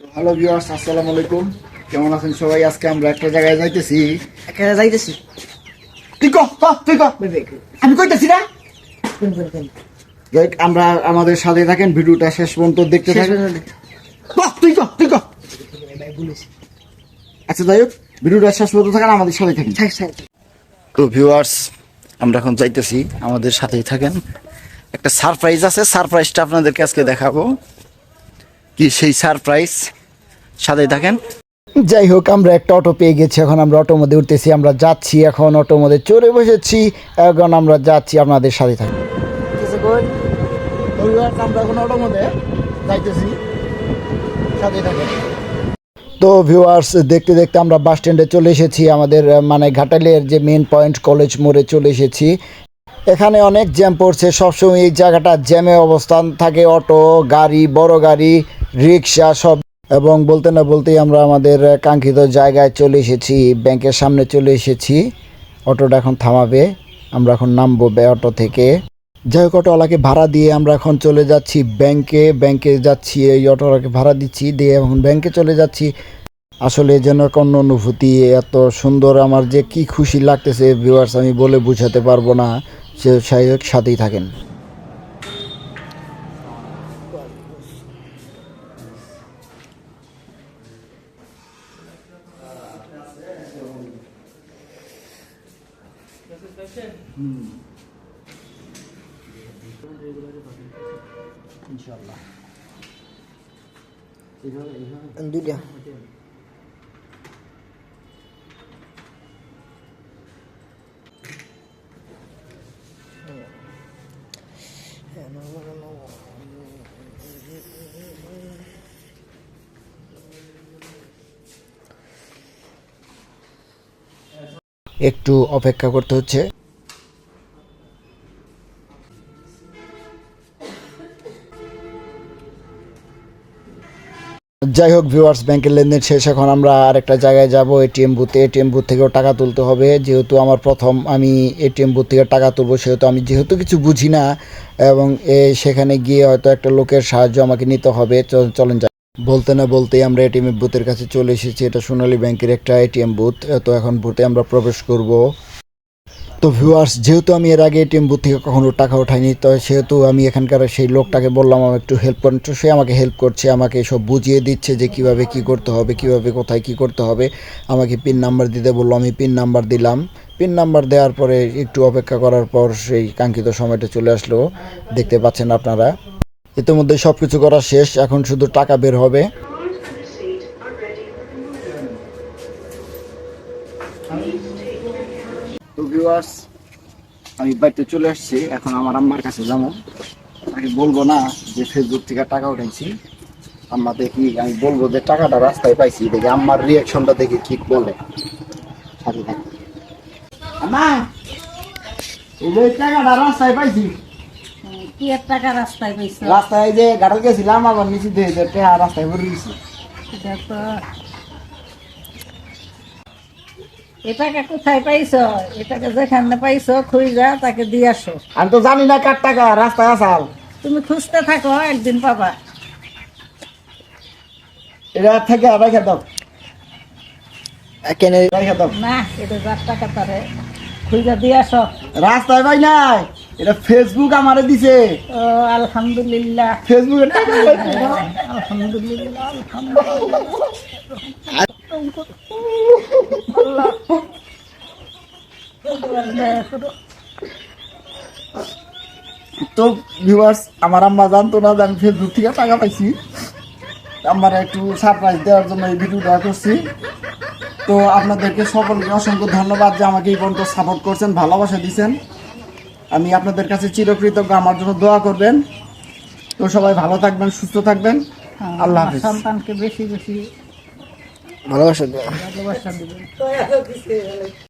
Hello viewers আসসালামু আলাইকুম। কেমন আছেন সবাই? আজকে আমরা একটা জায়গায় যাইতেছি। এখানে যাইতেছি। তুই কহ তুই কহ আমি কইতাছি না? যাই হোক, আমরা আমাদের সাথে থাকেন ভিডিওটা শেষ পর্যন্ত দেখতে থাকেন। তুই কহ তুই কহ আচ্ছা যাই হোক ভিডিওটা শেষ পর্যন্ত থাকেন আমাদের সাথে থাকেন। তো ভিউয়ার্স আমরা এখন যাইতেছি। আমাদের সাথেই থাকেন। একটা সারপ্রাইজ আছে সারপ্রাইজটা আপনাদেরকে আজকে দেখাবো। কি সেই সারপ্রাইজ সাথেই থাকেন। যাই হোক আমরা একটা অটো পেয়ে গেছি এখন আমরা অটোর মধ্যে উঠতেছি আমরা যাচ্ছি এখন অটোর মধ্যে চড়ে বসেছি এখন আমরা যাচ্ছি আপনাদের সাথে থাকি আমরা এখন অটোর মধ্যে যাইতেছি সাথে থাকেন। তো ভিউয়ার্স দেখতে দেখতে আমরা বাস স্ট্যান্ডে চলে এসেছি আমাদের মানে ঘাটালের যে মেন পয়েন্ট কলেজ মোড়ে চলে এসেছি। এখানে অনেক জ্যাম পড়ছে সবসময় এই জায়গাটা জ্যামে অবস্থান থাকে অটো গাড়ি বড় গাড়ি রিক্সা, সব এবং বলতে না বলতেই আমরা আমাদের কাঙ্ক্ষিত জায়গায় চলে এসেছি, ব্যাংকের সামনে চলে এসেছি। অটোটা এখন থামাবে, আমরা এখন নামবো অটো থেকে। যাই হোক, অটোওয়ালাকে ভাড়া দিয়ে আমরা এখন চলে যাচ্ছি ব্যাংকে। ব্যাংকে যাচ্ছি, এই অটোওয়ালাকে ভাড়া দিচ্ছি, দিয়ে এখন ব্যাংকে চলে যাচ্ছি। আসলে যেন অন্য অনুভূতি, এত সুন্দর আমার যে কি খুশি লাগতেছে ভিউয়ার্স আমি বলে বুঝাতে পারব না। সে যাই হোক সাথেই থাকেন দুইটা একটু অপেক্ষা করতে হচ্ছে। যাই হোক ভিউয়ার্স, ব্যাংকের লেনদেন শেষ। এখন আমরা আরেকটা জায়গায় যাব, এটিএম বুথে। এটিএম বুথ থেকেও টাকা তুলতে হবে। যেহেতু আমার প্রথম আমি এটিএম বুথ থেকে টাকা তুলবো, সেহেতু আমি যেহেতু কিছু বুঝি না, এবং সেখানে গিয়ে হয়তো একটা লোকের সাহায্য আমাকে নিতে হবে। চলেন বলতে না বলতেই আমরা এটিএম বুথের কাছে চলে এসেছি। এটা সোনালী ব্যাংকের একটা এটিএম বুথ তো এখন বুথে আমরা প্রবেশ করব। তো ভিউয়ার্স যেহেতু আমি এর আগে এটিএম বুথ থেকে কখনো টাকা ওঠাইনি, তো সেহেতু আমি এখানকার সেই লোকটাকে বললাম, আমার একটু হেল্প করেন। তো সে আমাকে হেল্প করছে, আমাকে সব বুঝিয়ে দিচ্ছে যে কীভাবে কি করতে হবে, কীভাবে কোথায় কি করতে হবে। আমাকে পিন নাম্বার দিতে বলল, আমি পিন নাম্বার দিলাম। পিন নাম্বার দেওয়ার পরে একটু অপেক্ষা করার পর সেই কাঙ্ক্ষিত সময়টা চলে আসলো। দেখতে পাচ্ছেন আপনারা। ইতিমধ্যে সব কিছু করা শেষ এখন শুধু টাকা বের হবে। তো ভিউয়ার্স আমি বাড়িতে চলে আসছি এখন আমার আম্মার কাছে যাব। আমি বলব না যে ফেসবুক থেকে টাকা উঠাইছি। আম্মা দেখি আমি বলব যে টাকাটা রাস্তায় পাইছি দেখি আম্মার রিয়াকশনটা দেখি কি বলে। সাথে থাকো। আম্মা এই যে টাকাটা রাস্তায় পাইছি রাস্তায় পাইছো রাস্তায় এই যে গাড়ি গেছিলাম আবার নিচে দিয়ে টেহা রাস্তায় ভরে দিয়েছি এটাকে কোথায় পাইছো? এটাকে যেখানে পাইছো খুঁজা তাকে দিয়ে আসো। আমি তো জানি না কার টাকা রাস্তায় আসাল তুমি খুঁজতে থাকো একদিন পাবা। এটা থেকে রেখে দাও। কেন রেখে দাও। না এটা যার টাকা তারে। খুঁজা দিয়ে আসো। রাস্তায় ভাই নাই। এটা ফেসবুক আমারে দিছে। ও আলহামদুলিল্লাহ। ফেসবুকে টাকা পাইছি। আলহামদুলিল্লাহ তো ভিউয়ার্স আমার আম্মা জানতো না যে আমি ফেসবুক থেকে টাকা পাইছি। আমার একটু সারপ্রাইজ দেওয়ার জন্য এই ভিডিওটা করছি। তো আপনাদেরকে সকলকে অসংখ্য ধন্যবাদ যে আমাকে এই পর্যন্ত সাপোর্ট করছেন ভালোবাসা দিছেন আমি আপনাদের কাছে চিরকৃতজ্ঞ। আমার জন্য দোয়া করবেন। তো সবাই ভালো থাকবেন সুস্থ থাকবেন। আল্লাহ হাফেজ। সন্তানকে বেশি বেশি ভালোবাসা ভালোবাসা দিবেন।